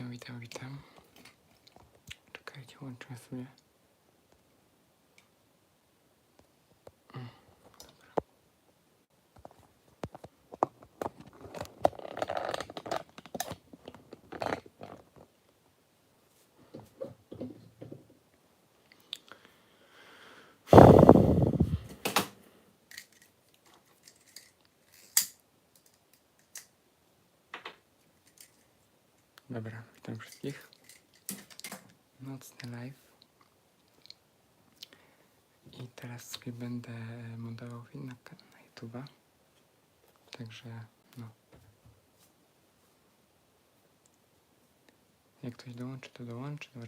witam, witam, witam. Czekajcie, łączę sobie. Mm, dobra. Dobra, witam wszystkich. Nocny live. I teraz sobie będę montował film na, ka- na YouTube'a. Także no. Jak ktoś dołączy, to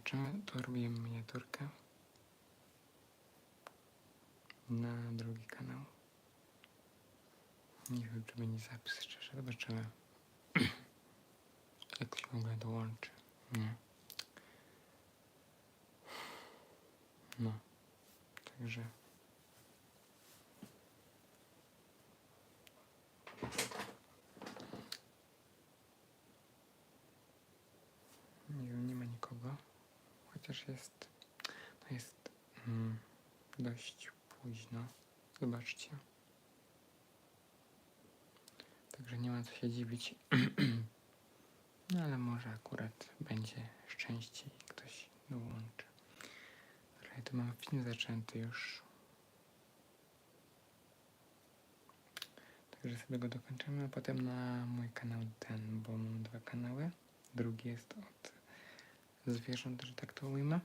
Zobaczymy. Tu robię miniaturkę na drugi kanał. Nie wiem, czy będzie zapis szczerze. Zobaczymy. Jak ktoś w ogóle dołączy. Nie. No. Także. Nie nie ma nikogo. Chociaż jest. No jest mm, dość późno. Zobaczcie. Także nie ma co się dziwić. No ale może akurat będzie szczęście i ktoś dołączy. Dobra, tu mam film zaczęty już. Także sobie go dokończymy, a potem na mój kanał ten, bo mam dwa kanały. Drugi jest od zwierząt, że tak to ujmę.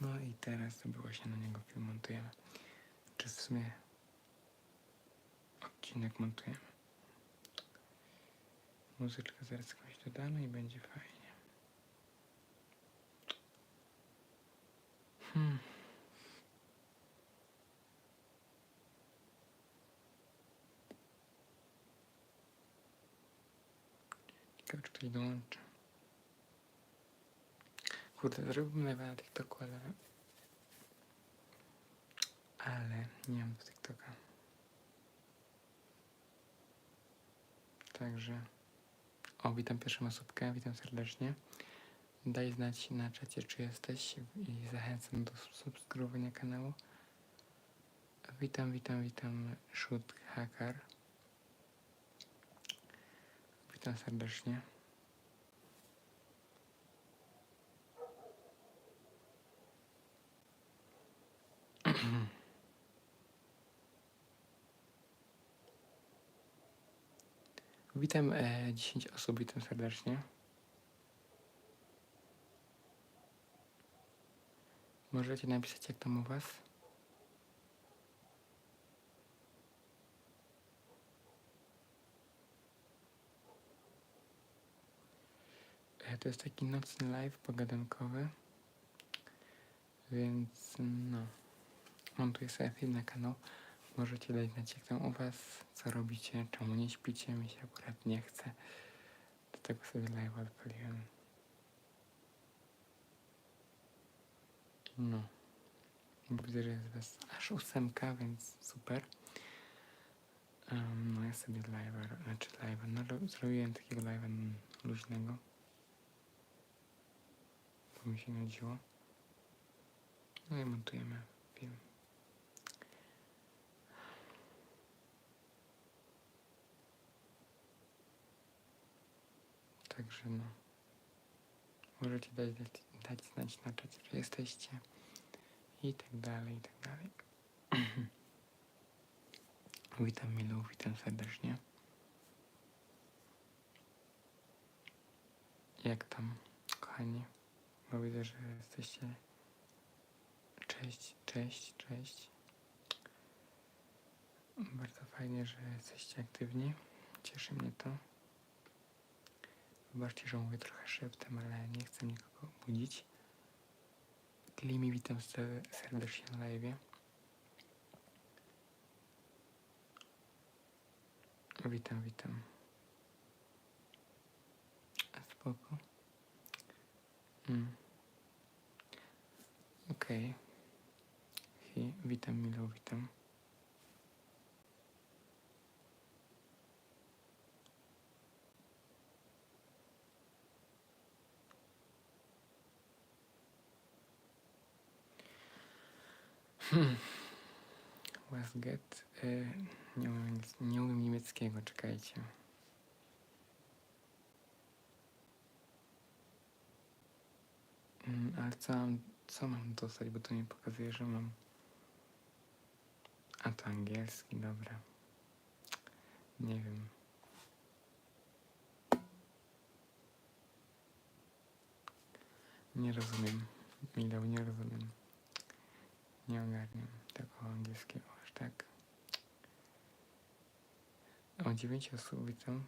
No i teraz sobie właśnie na niego film montujemy. Czy w sumie odcinek montujemy. Muzyczkę zaraz jakąś dodamy i będzie fajnie. Hmm. Ciekawe, czy ktoś dołączy. Kurde, zrobimy live na TikToku, ale... Ale nie mam do TikToka. Także... O, witam pierwszą osobkę, witam serdecznie. Daj znać na czacie, czy jesteś i zachęcam do subskrybowania kanału. Witam, witam, witam, Shoot Hacker. Witam serdecznie. Witam e, 10 osób, witam serdecznie. Możecie napisać jak tam u was? E, to jest taki nocny live pogadankowy. Więc no. Montuję sobie film na kanał. Możecie dać znać jak tam u was, co robicie, czemu nie śpicie, mi się akurat nie chce. Dlatego sobie live odpaliłem. No. Bo Widzę, że jest was aż ósemka, więc super. Um, no ja sobie live'a, znaczy live'a, no ro- zrobiłem takiego live'a luźnego. Bo mi się nudziło. No i montujemy film. Także no. Możecie dać, dać, dać znać na czacie, że jesteście. I tak dalej, i tak dalej. witam Milu, witam serdecznie. Jak tam, kochani? Bo widzę, że jesteście. Cześć, cześć, cześć. Bardzo fajnie, że jesteście aktywni. Cieszy mnie to. Wybaczcie, że mówię trochę szeptem, ale nie chcę nikogo budzić. Klimi, witam ser- serdecznie na live. Witam, witam. Spoko. Mm. Okej. Okay. Witam, Milo, witam. Westgate. Y, nie, umiem, nie umiem niemieckiego, czekajcie. Mm, ale co mam, co mam dostać, bo to mi pokazuje, że mam... A to angielski, dobra. Nie wiem. Nie rozumiem. Mileł, nie rozumiem. Nie ogarniam tego angielskiego aż tak. O dziewięć osób witam.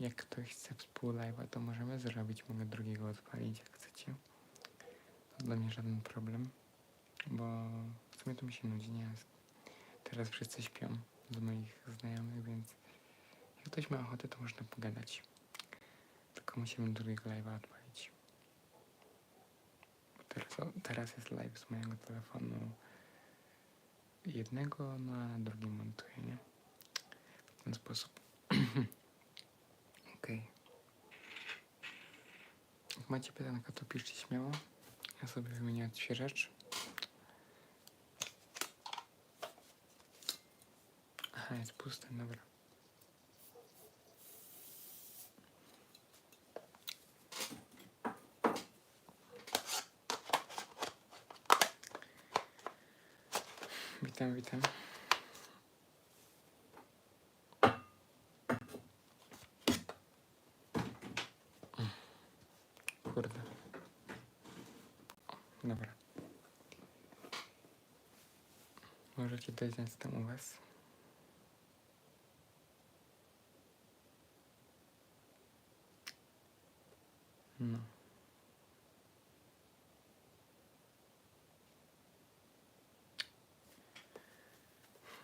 Jak ktoś chce współlive'a, to możemy zrobić. Mogę drugiego odpalić, jak chcecie. To dla mnie żaden problem. Bo w sumie to mi się nudzi, nie jest. Teraz wszyscy śpią z moich znajomych, więc jak ktoś ma ochotę, to można pogadać. Tylko musimy drugiego live'a odpalić. Teraz, teraz jest live z mojego telefonu jednego, no a drugi montuję, nie? W ten sposób. Okej. Jak macie pytanka, to piszcie śmiało. Ja sobie wymienię odświeżacz. Aha, jest puste, dobra. Witam, witam. Kurde. Dobra. Możecie znać, co tam u was. No.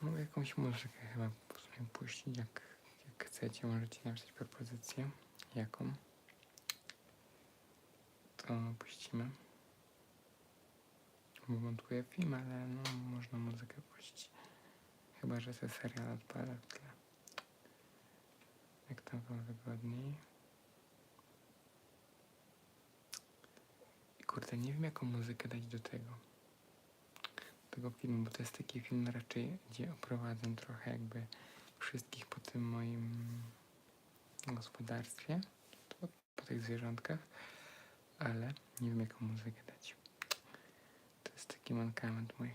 Mogę jakąś muzykę chyba w sumie puścić, jak, jak chcecie. Możecie napisać propozycję. Jaką? To puścimy. Bo montuję film, ale no, można muzykę puścić. Chyba, że se serial odpala w tle. Jak tam wam wygodniej. I kurde, nie wiem jaką muzykę dać do tego. Tego filmu, bo to jest taki film raczej, gdzie oprowadzam trochę jakby wszystkich po tym moim gospodarstwie, po, po tych zwierzątkach, ale nie wiem jaką muzykę dać. To jest taki mankament mój.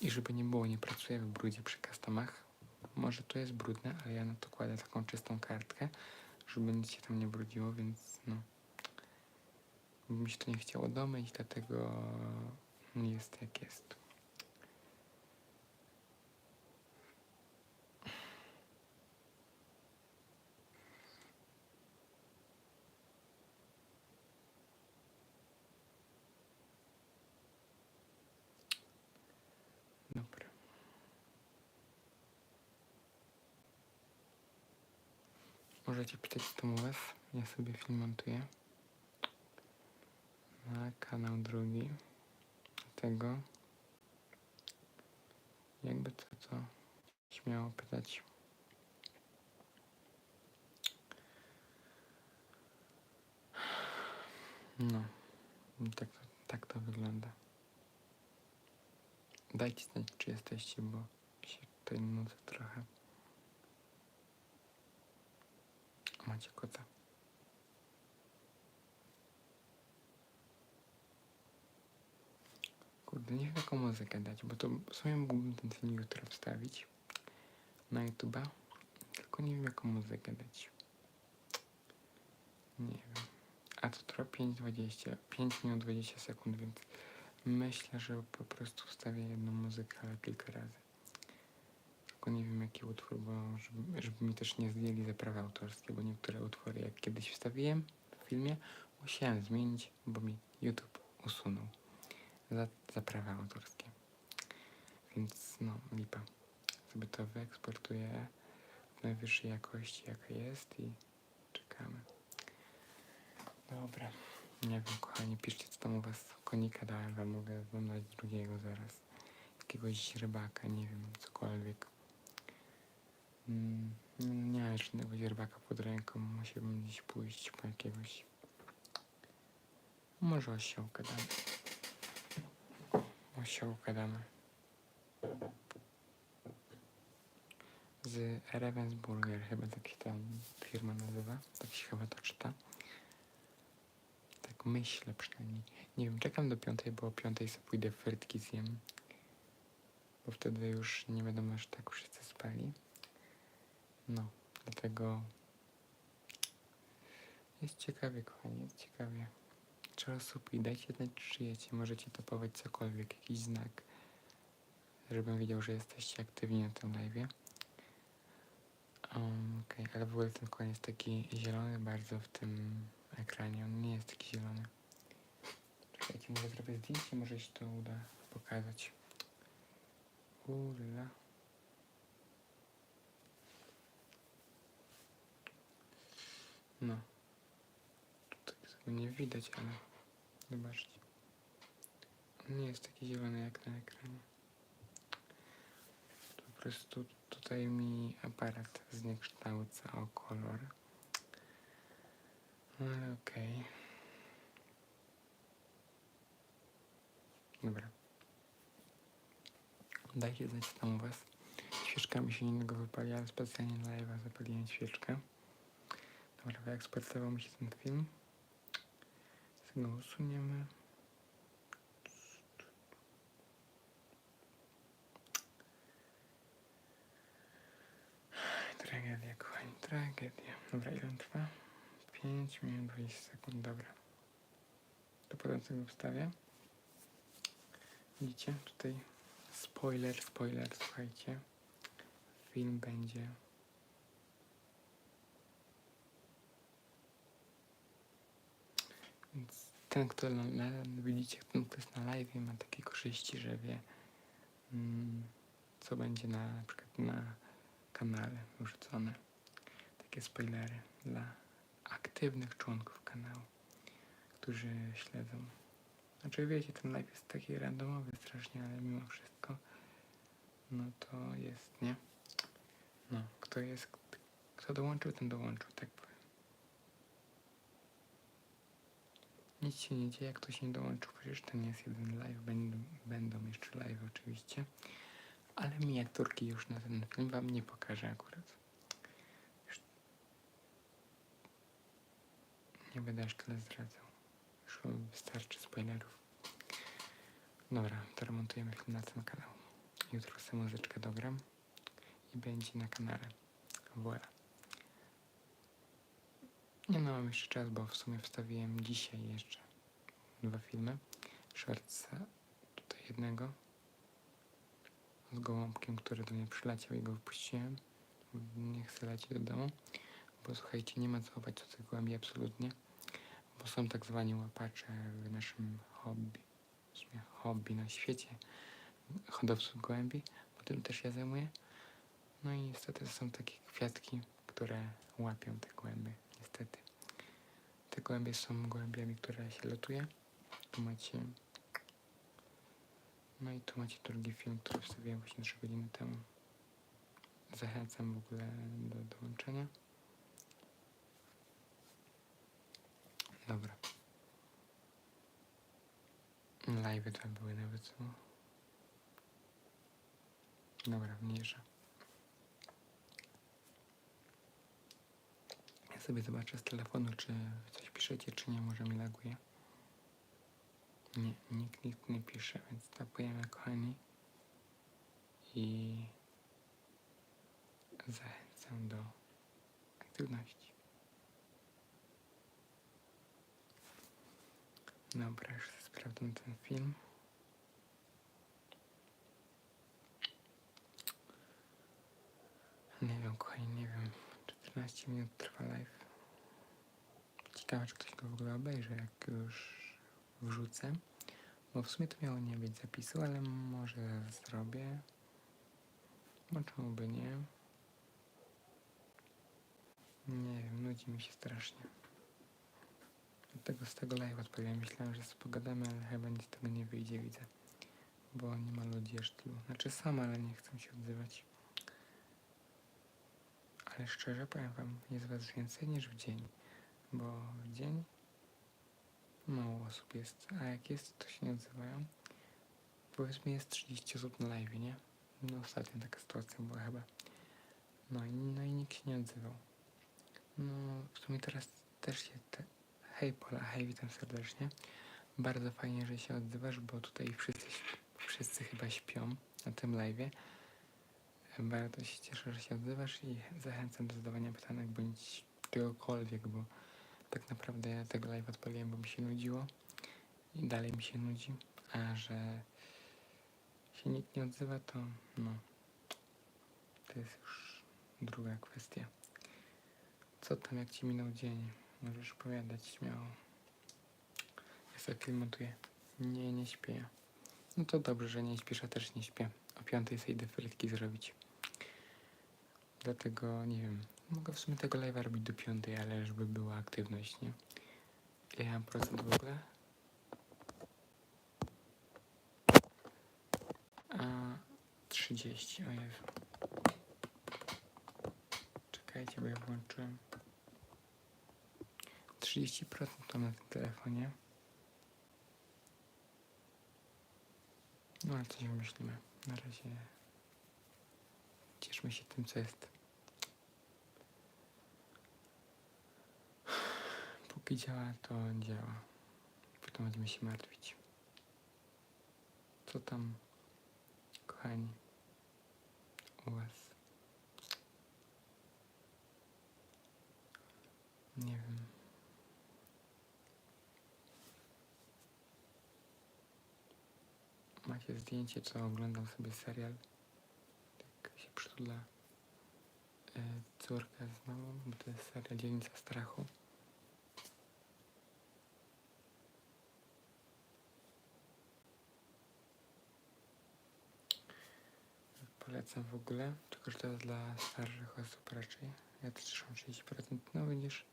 I żeby nie było, nie pracuję w brudzie przy customach. Może to jest brudne, ale ja na to kładę taką czystą kartkę, żeby nic się tam nie brudziło, więc no. Mi się to nie chciało domyć, dlatego jest jak jest. Dobra. Możecie pytać, co tam u was. Ja sobie film montuję. Na kanał drugi. Tego. Jakby co, to śmiało pytać. No. Tak to, tak to wygląda. Dajcie znać, czy jesteście, bo się tutaj nudzę trochę. Macie kota. Kurde, nie wiem jaką muzykę dać, bo to w sumie mógłbym ten film jutro wstawić na YouTube'a, tylko nie wiem jaką muzykę dać. Nie wiem. A to trwa 5.20, 5 minut 20 sekund, więc myślę, że po prostu wstawię jedną muzykę, ale kilka razy. Tylko nie wiem jaki utwór, bo żeby, żeby mi też nie zdjęli za prawa autorskie, bo niektóre utwory jak kiedyś wstawiłem w filmie, musiałem zmienić, bo mi YouTube usunął za, za prawa autorskie. Więc no, lipa. Sobie to wyeksportuję w najwyższej jakości jaka jest i czekamy. Dobra. Nie wiem, kochani, piszcie co tam u was. Konika dałem wam, mogę wam drugiego zaraz. Jakiegoś rybaka, nie wiem, cokolwiek. Mm, nie, mam żadnego rybaka pod ręką. Musiałbym gdzieś pójść po jakiegoś. Może osiołka damy. Osiołka damy. Z Ravensburger chyba tak się ta firma nazywa. Tak się chyba to czyta. Tak myślę przynajmniej. Nie wiem, czekam do piątej, bo o piątej sobie pójdę frytki zjem. Bo wtedy już nie wiadomo, że tak wszyscy spali. No, dlatego jest ciekawie, kochani, jest ciekawie. Trzeba osób i dajcie znać, czy żyjecie. Możecie topować cokolwiek, jakiś znak, żebym wiedział, że jesteście aktywni na tym live'ie. Um, Okej, ale w ogóle ten koń jest taki zielony bardzo w tym ekranie. On nie jest taki zielony. Czekajcie, może zrobię zdjęcie, może się to uda pokazać. Ula. No. Tutaj tego nie widać, ale zobaczcie. On nie jest taki zielony jak na ekranie. Po prostu tutaj mi aparat zniekształca o kolor. Ale okej. Dobra. Dajcie znać tam u was. Świeczka mi się innego wypali, ale specjalnie dla live'a zapaliłem świeczkę. Dobra, wyeksportował mi się ten film. Go usuniemy. Tragedia, kochani, tragedia. Dobra, ile trwa? 5 minut 20 sekund, dobra. To potem sobie wstawię. Widzicie, tutaj spoiler, spoiler, słuchajcie. Film będzie Więc ten, kto na, na, widzicie, ten, kto jest na live, ma takie korzyści, że wie, mm, co będzie na, na przykład na kanale wrzucone. Takie spoilery dla aktywnych członków kanału, którzy śledzą. Znaczy wiecie, ten live jest taki randomowy strasznie, ale mimo wszystko, no to jest, nie? No, kto jest, kto dołączył, ten dołączył, tak powiem. Nic się nie dzieje, jak ktoś nie dołączył, przecież nie jest jeden live, będą, będą jeszcze live oczywiście, ale miniaturki już na ten film wam nie pokażę akurat. Już nie będę aż tyle zdradzał. Już wystarczy spoilerów. Dobra, to remontujemy film na ten kanał. Jutro sobie muzyczkę dogram i będzie na kanale. Voilà. Nie no, mam jeszcze czas, bo w sumie wstawiłem dzisiaj jeszcze dwa filmy. Shortsa tutaj jednego z gołąbkiem, który do mnie przyleciał i go wypuściłem. Nie chcę lecieć do domu, bo słuchajcie, nie ma co łapać co tych gołębi absolutnie, bo są tak zwani łapacze w naszym hobby, w sumie hobby na świecie hodowców gołębi, bo tym też ja zajmuję. No i niestety są takie kwiatki, które łapią te gołęby, niestety. Te gołębie są gołębiami, które się lotuje. Tu macie... No i tu macie drugi film, który wstawiłem właśnie 3 godziny temu. Zachęcam w ogóle do dołączenia. Dobra. Live dwa były nawet. Dobra, mniejsza. Ja sobie zobaczę z telefonu, czy coś piszecie, czy nie, może mi laguje. Nie, nikt nie pisze, więc tapujemy kochani. I zachęcam do aktywności. Dobra, już sprawdzam ten film. Nie wiem, kochani, nie wiem. 14 minut trwa live. Ciekawe, czy ktoś go w ogóle obejrzy, jak już wrzucę. Bo w sumie to miało nie być zapisu, ale może zrobię. No czemu by nie? Nie wiem, nudzi mi się strasznie. Dlatego z tego live odpowiem. Myślałem, że pogadamy, ale chyba nic z tego nie wyjdzie, widzę. Bo nie ma ludzi aż tylu. Znaczy sam, ale nie chcę się odzywać. Szczerze powiem wam, jest was więcej niż w dzień. Bo w dzień mało osób jest, a jak jest, to się nie odzywają. Powiedzmy jest 30 osób na live, nie? No ostatnio taka sytuacja była chyba. No i, no i nikt się nie odzywał. No w sumie teraz też się te... Hej Pola, hej, witam serdecznie. Bardzo fajnie, że się odzywasz, bo tutaj wszyscy, wszyscy chyba śpią na tym live'ie. Bardzo się cieszę, że się odzywasz i zachęcam do zadawania pytanek bądź czegokolwiek, bo tak naprawdę ja tego live odpaliłem, bo mi się nudziło i dalej mi się nudzi, a że się nikt nie odzywa, to no, to jest już druga kwestia. Co tam, jak ci minął dzień? Możesz opowiadać śmiało. Ja sobie film montuję. Nie, nie śpię. No to dobrze, że nie śpisz, a też nie śpię. O piątej sobie frytki zrobić. Dlatego, nie wiem, mogę w sumie tego live'a robić do piątej, ale żeby była aktywność, nie? Ile ja mam procent w ogóle? A, 30, o Jezu. Czekajcie, bo ja włączyłem. 30% mam na tym telefonie. No ale coś wymyślimy. Na razie cieszmy się tym, co jest. Póki działa, to działa. Potem będziemy się martwić. Co tam, kochani, u was? Nie wiem. Macie zdjęcie, co oglądam sobie serial. Przytula e, córka z mamą, bo to jest serial Dzielnica Strachu. Polecam w ogóle, tylko że to jest dla starszych osób raczej. Ja też mam 30%, no widzisz.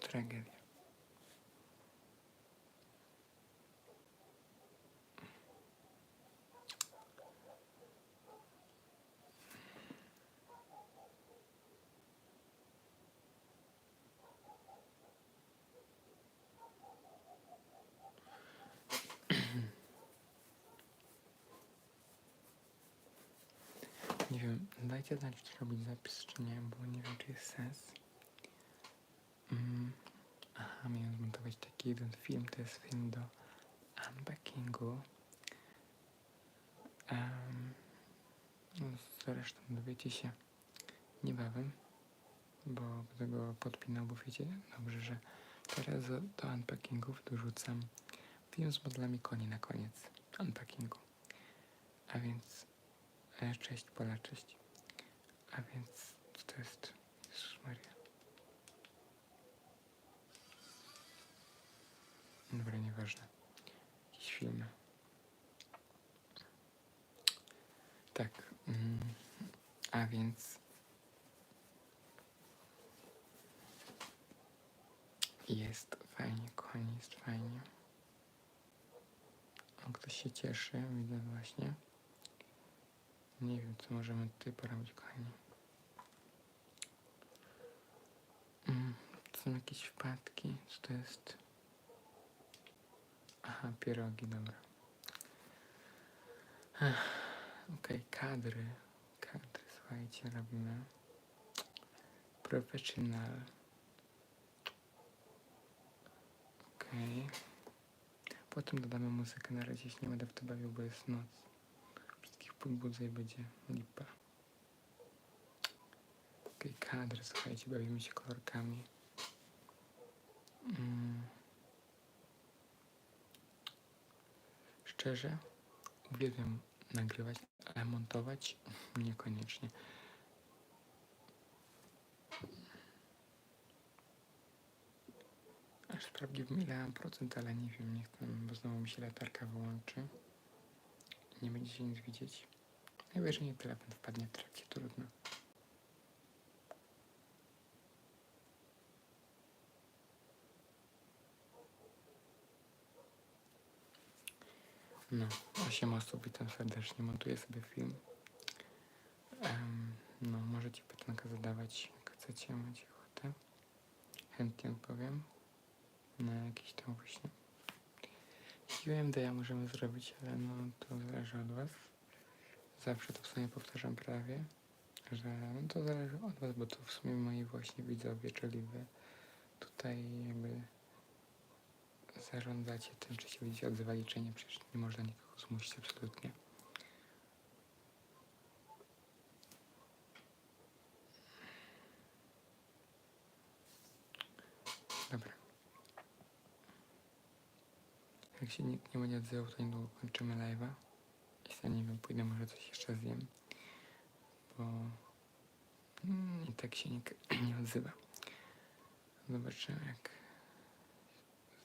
Tragedia. Nie znać, czy robić zapis, czy nie, bo nie wiem, czy jest sens. Mm. Aha, miałem zmontować taki jeden film, to jest film do unpackingu. Um, zresztą dowiecie się niebawem, bo tego podpinał, bo wiecie dobrze, że teraz do, do unpackingów dorzucam film z modelami koni na koniec unpackingu. A więc e, cześć Pola, cześć. A więc co to jest? Jezus Maria. Dobra, nieważne. Jakieś filmy. Tak. Mm, a więc. Jest fajnie, kochani, jest fajnie. O, ktoś się cieszy, widzę właśnie. Nie wiem, co możemy tutaj porobić, kochani. Mm, to są jakieś wpadki, co to jest? Aha, pierogi, dobra. Okej, kadry. Kadry, słuchajcie, robimy. Professional. Okej. Potem dodamy muzykę. Na razie się nie będę w to bawił, bo jest noc. Podbudzę będzie lipa. Okej, kadry, słuchajcie, bawimy się kolorkami. Mm. Szczerze, uwielbiam nagrywać, ale montować niekoniecznie. Aż sprawdziłbym ile mam procent, ale nie wiem, nie chcę, bo znowu mi się latarka wyłączy. I nie będzie się nic widzieć. Najwyżej telefon wpadnie w trakcie, trudno. No, 8 osób, witam serdecznie, montuję sobie film. Em, no, możecie pytanka zadawać, jak chcecie, macie ochotę. Chętnie odpowiem na jakieś tam właśnie. Ja możemy zrobić, ale no to zależy od Was. Zawsze to w sumie powtarzam prawie, że no to zależy od Was, bo to w sumie moi właśnie widzowie, czyli Wy tutaj jakby zarządzacie tym, czy się będziecie odzywali, czy nie. Przecież nie można nikogo zmusić absolutnie. Dobra. Jak się nikt nie będzie odzywał, to niedługo kończymy live'a. I sobie nie wiem, pójdę może coś jeszcze zjem. Bo mm, i tak się nikt nie odzywa. Zobaczymy jak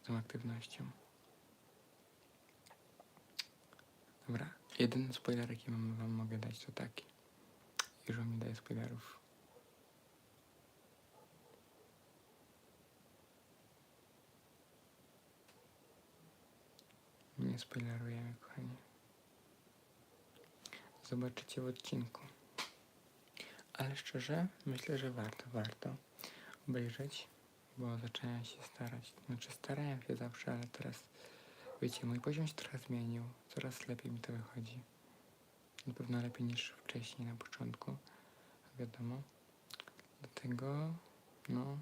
z tą aktywnością. Dobra, jeden spoiler jaki wam mogę dać to taki. Już wam nie daję spoilerów. Nie spoilerujemy, kochani. Zobaczycie w odcinku. Ale szczerze, myślę, że warto, warto obejrzeć, bo zacząłem się starać. Znaczy, starałem się zawsze, ale teraz, wiecie, mój poziom się trochę zmienił. Coraz lepiej mi to wychodzi. Na pewno lepiej niż wcześniej, na początku. Wiadomo. Dlatego, no,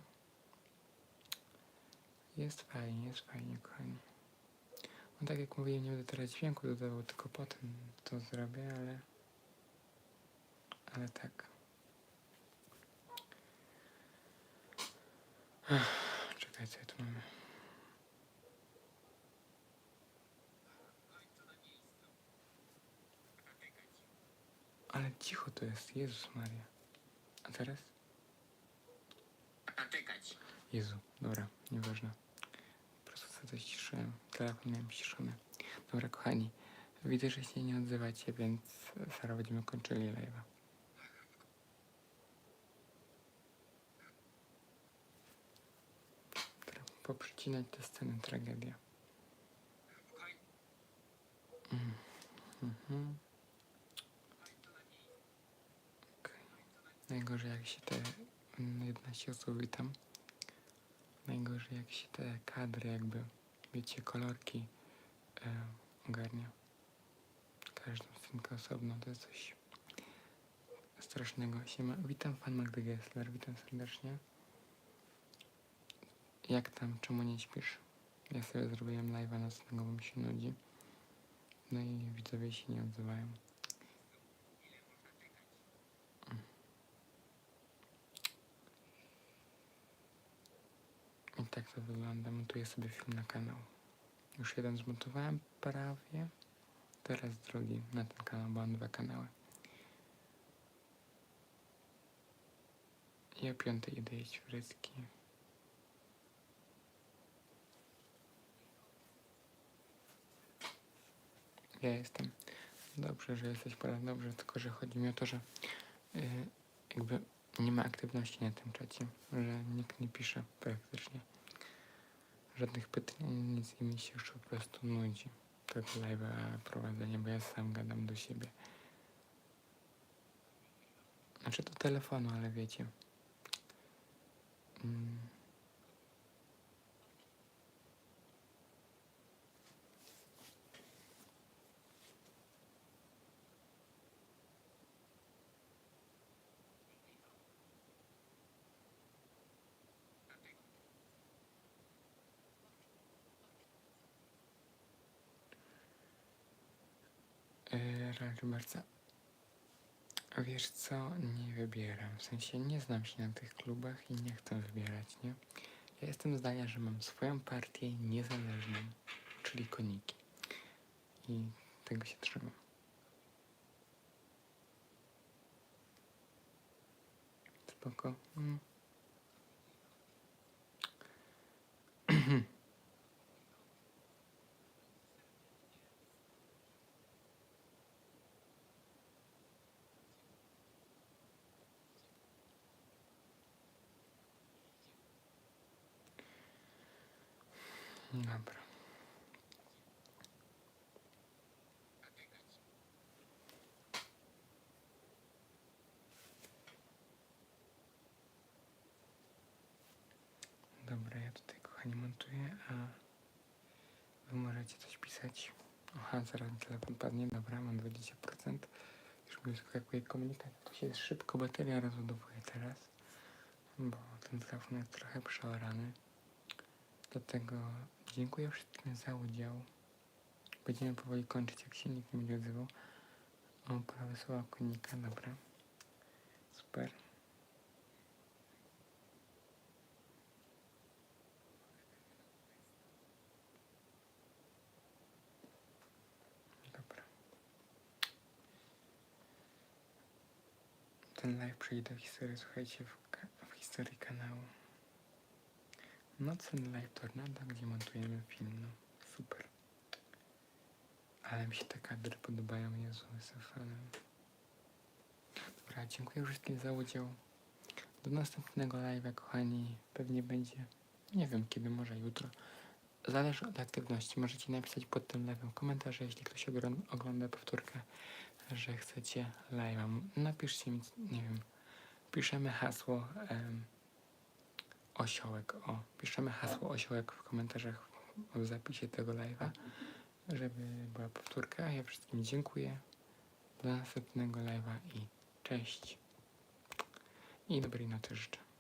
jest fajnie, jest fajnie, kochani. No tak jak mówiłem, nie będę teraz dźwięku dodawał, tylko potem to zrobię, ale... Ale tak. Ech, czekaj, co ja tu mamy? Ale cicho to jest, Jezus Maria. A teraz? Jezu, dobra, nieważne. Po prostu sobie coś ciszyłem. Telefon miałem ciszony. Dobra, kochani, widzę, że się nie odzywacie, więc zaraz będziemy kończyli live'a. Poprzecinać te sceny, tragedia. Mm, Mhm. Okej. Najgorzej jak się te mm, 11 osób witam. Najgorzej jak się te kadry jakby, wiecie, kolorki e, ogarnia. Każdą scenkę osobno, to jest coś strasznego. Siema. Witam fan Magdy Gessler, witam serdecznie. Jak tam, czemu nie śpisz? Ja sobie zrobiłem live'a nocnego, bo mi się nudzi. No i widzowie się nie odzywają. To wygląda. Montuję sobie film na kanał. Już jeden zmontowałem prawie. Teraz drugi na ten kanał, bo mam dwa kanały. I o piątej idę jeść frytki. Ja jestem. Dobrze, że jesteś porad, dobrze, tylko że chodzi mi o to, że yy, jakby nie ma aktywności na tym czacie, że nikt nie pisze praktycznie. Żadnych pytań, nic i mi się już po prostu nudzi. Tak live prowadzenie, bo ja sam gadam do siebie. Znaczy do telefonu, ale wiecie. Mm. Yy, Rally Barca. Wiesz co, nie wybieram. W sensie nie znam się na tych klubach i nie chcę wybierać, nie? Ja jestem zdania, że mam swoją partię niezależną, czyli koniki. I tego się trzymam. Spoko. Mm. Dobra. Kochani, montuję, a wy możecie coś pisać. Aha, zaraz telefon padnie, dobra, mam 20%. Już mi wyskakuje komunikat. To się szybko bateria rozładowuje teraz, bo ten telefon jest trochę przeorany. Dlatego dziękuję wszystkim za udział. Będziemy powoli kończyć, jak się nikt nie będzie odzywał. O, prawie słowa konika, dobra. Super. Dobra. Ten live przejdzie do historii, słuchajcie, w, w historii kanału. Nocny live Tornado, gdzie montujemy film, no super. Ale mi się te kadry podobają, Jezu, jestem fanem. Dobra, dziękuję wszystkim za udział. Do następnego live'a, kochani. Pewnie będzie, nie wiem kiedy, może jutro. Zależy od aktywności. Możecie napisać pod tym live'em komentarze, jeśli ktoś ogląda powtórkę, że chcecie live'a. Napiszcie mi, nie wiem, piszemy hasło em, osiołek. O, piszemy hasło osiołek w komentarzach w zapisie tego live'a, żeby była powtórka. Ja wszystkim dziękuję. Do następnego live'a i cześć. I dobrej nocy życzę.